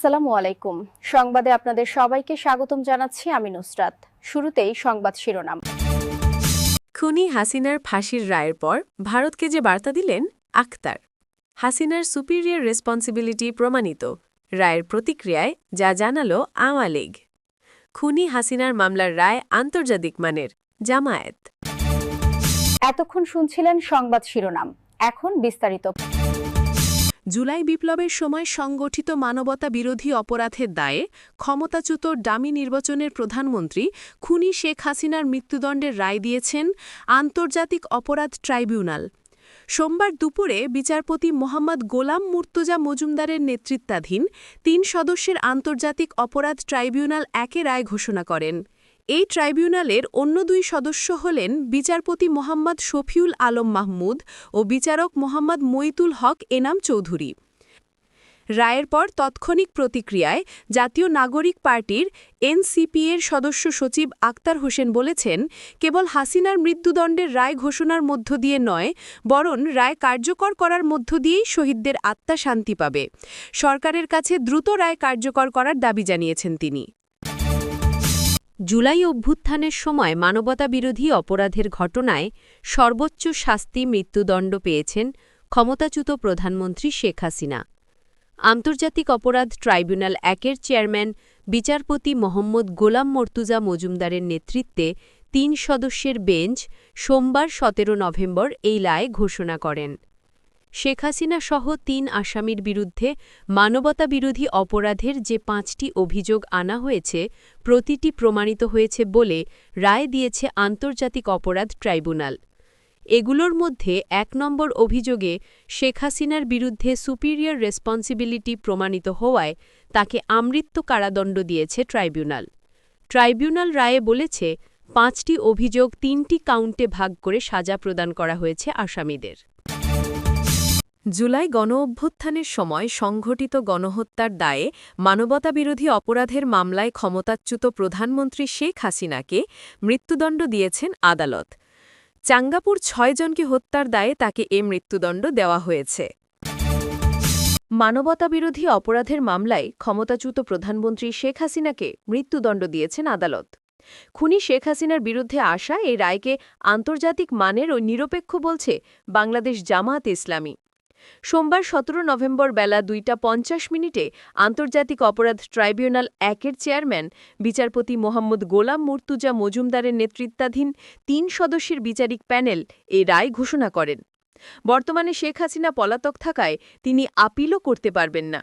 আসসালামু আলাইকুম। সংবাদে আপনাদের সবাইকে স্বাগতম জানাচ্ছি আমি নুসরাত। শুরুতেই সংবাদ শিরোনাম। খুনি হাসিনার ফাঁসির রায়ের পর ভারতকে যে বার্তা দিলেন আখতার। হাসিনার সুপিরিয়র রেসপন্সিবিলিটি প্রমাণিত। রায়ের প্রতিক্রিয়ায় যা জানালো আওয়া লীগ। খুনি হাসিনার মামলার রায় আন্তর্জাতিক মানের জামায়াত। এতক্ষণ শুনছিলেন সংবাদ শিরোনাম। এখন বিস্তারিত। জুলাই বিপ্লবের সময় সংগঠিত মানবতা বিরোধী অপরাধের দায়ে ক্ষমতাচ্যুত ডামি নির্বাচনের প্রধানমন্ত্রী খুনি শেখ হাসিনার মৃত্যুদণ্ডের রায় দিয়েছেন আন্তর্জাতিক অপরাধ ট্রাইব্যুনাল। সোমবার দুপুরে বিচারপতি মোহাম্মদ গোলাম মুর্তুজা মজুমদারের নেতৃত্বাধীন তিন সদস্যের আন্তর্জাতিক অপরাধ ট্রাইব্যুনাল একে রায় ঘোষণা করেন। এই ট্রাইব্যুনালের অন্য দুই সদস্য হলেন বিচারপতি মোহাম্মদ শফিউল আলম মাহমুদ ও বিচারক মোহাম্মদ মইতুল হক এনাম চৌধুরী। রায়ের পর তৎক্ষণিক প্রতিক্রিয়ায় জাতীয় নাগরিক পার্টির এনসিপিএর সদস্য সচিব আক্তার হোসেন বলেছেন, কেবল হাসিনার মৃত্যুদণ্ডের রায় ঘোষণার মধ্য দিয়ে নয়, বরং রায় কার্যকর করার মধ্য দিয়েই শহীদদের আত্মা শান্তি পাবে। সরকারের কাছে দ্রুত রায় কার্যকর করার দাবি জানিয়েছেন তিনি। জুলাই অভ্যুত্থানের সময় মানবতাবিরোধী অপরাধের ঘটনায় সর্বোচ্চ শাস্তি মৃত্যুদণ্ড পেয়েছেন ক্ষমতাচ্যুত প্রধানমন্ত্রী শেখ হাসিনা। আন্তর্জাতিক অপরাধ ট্রাইব্যুনাল একের চেয়ারম্যান বিচারপতি মোহাম্মদ গোলাম মর্তুজা মজুমদারের নেতৃত্বে তিন সদস্যের বেঞ্চ সোমবার সতেরো নভেম্বর এই রায় ঘোষণা করেন। শেখ হাসিনা সহ তিন আসামির বিরুদ্ধে মানবতাবিরোধী অপরাধের যে পাঁচটি অভিযোগ আনা হয়েছে, প্রতিটি প্রমাণিত হয়েছে বলে রায় দিয়েছে আন্তর্জাতিক অপরাধ ট্রাইব্যুনাল। এগুলোর মধ্যে এক নম্বর অভিযোগে শেখ হাসিনার বিরুদ্ধে সুপিরিয়র রেসপন্সিবিলিটি প্রমাণিত হওয়ায় তাকে আমৃত্য কারাদণ্ড দিয়েছে ট্রাইব্যুনাল। ট্রাইব্যুনাল রায়ে বলেছে, পাঁচটি অভিযোগ তিনটি কাউন্টে ভাগ করে সাজা প্রদান করা হয়েছে আসামিদের। জুলাই গণ অভ্যুত্থানের সময় সংঘটিত গণহত্যার দায়ে মানবতাবিরোধী অপরাধের মামলায় ক্ষমতাচ্যুত প্রধানমন্ত্রী শেখ হাসিনাকে মৃত্যুদণ্ড দিয়েছেন আদালত। চাঙ্গাপুর ছয়জনকে হত্যার দায়ে তাকে এ মৃত্যুদণ্ড দেওয়া হয়েছে। মানবতাবিরোধী অপরাধের মামলায় ক্ষমতাচ্যুত প্রধানমন্ত্রী শেখ হাসিনাকে মৃত্যুদণ্ড দিয়েছেন আদালত। খুনি শেখ হাসিনার বিরুদ্ধে আসা এই রায়কে আন্তর্জাতিক মানের ও নিরপেক্ষ বলছে বাংলাদেশ জামায়াত ইসলামী। সোমবার সতেরো নভেম্বর বেলা দুইটা পঞ্চাশ মিনিটে আন্তর্জাতিক অপরাধ ট্রাইব্যুনাল একের চেয়ারম্যান বিচারপতি মোহাম্মদ গোলাম মুর্তুজা মজুমদারের নেতৃত্বাধীন তিন সদস্যের বিচারিক প্যানেল এই রায় ঘোষণা করেন। বর্তমানে শেখ হাসিনা পলাতক থাকায় তিনি আপিলও করতে পারবেন না।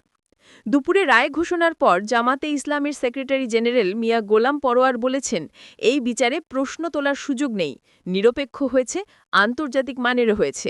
দুপুরে রায় ঘোষণার পর জামাতে ইসলামের সেক্রেটারি জেনারেল মিয়া গোলাম পরোয়ার বলেছেন, এই বিচারে প্রশ্ন তোলার সুযোগ নেই, নিরপেক্ষ হয়েছে, আন্তর্জাতিক মানেরও হয়েছে।